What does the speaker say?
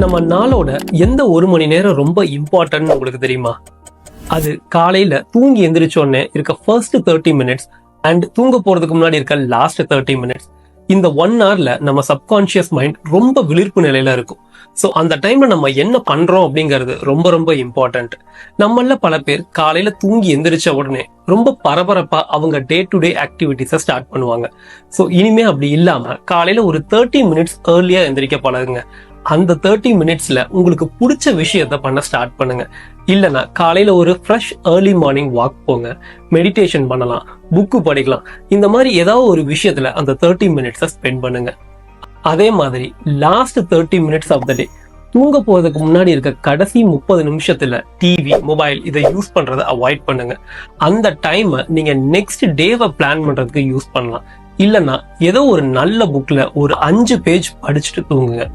நம்ம நாளோட எந்த ஒரு மணி நேரம் ரொம்ப இம்பார்ட்டன்ட் உங்களுக்கு தெரியுமா? அது காலையில தூங்கி எந்திரிச்ச உடனே இருக்க ஃபர்ஸ்ட் தேர்ட்டி மினிட்ஸ் அண்ட் தூங்க போறதுக்கு முன்னாடி இருக்க லாஸ்ட் தேர்ட்டி மினிட்ஸ் இந்த ஒன் ஹவர்ல நம்ம சப்கான்ஷியஸ் மைண்ட் ரொம்ப விழிப்பு நிலையில இருக்கும். ஸோ அந்த டைம்ல நம்ம என்ன பண்றோம் அப்படிங்கிறது ரொம்ப ரொம்ப இம்பார்ட்டன்ட் நம்மள பல பேர் காலையில தூங்கி எந்திரிச்ச உடனே ரொம்ப பரபரப்பா அவங்க டே டு டே ஆக்டிவிட்டிஸை ஸ்டார்ட் பண்ணுவாங்க. ஸோ இனிமே அப்படி இல்லாம காலையில ஒரு தேர்ட்டி மினிட்ஸ் ஏர்லியா எந்திரிக்க பழகுங்க. அந்த தேர்ட்டி மினிட்ஸ்ல உங்களுக்கு பிடிச்ச விஷயத்த பண்ண ஸ்டார்ட் பண்ணுங்க. இல்லைன்னா காலையில ஒரு ஃப்ரெஷ் ஏர்லி மார்னிங் வாக் போங்க. மெடிடேஷன் பண்ணலாம். புக்கு படிக்கலாம். இந்த மாதிரி ஏதாவது ஒரு விஷயத்துல அந்த தேர்ட்டி மினிட்ஸை ஸ்பெண்ட் பண்ணுங்க. அதே மாதிரி last thirty minutes of the day தூங்க போகிறதுக்கு முன்னாடி இருக்க கடைசி முப்பது நிமிஷத்தில் டிவி மொபைல் இதை யூஸ் பண்ணுறதை அவாய்ட் பண்ணுங்க. அந்த டைமை நீங்கள் நெக்ஸ்ட் டேவை பிளான் பண்ணுறதுக்கு யூஸ் பண்ணலாம். இல்லைன்னா ஏதோ ஒரு நல்ல புக்கில் ஒரு அஞ்சு பேஜ் படிச்சுட்டு தூங்குங்க.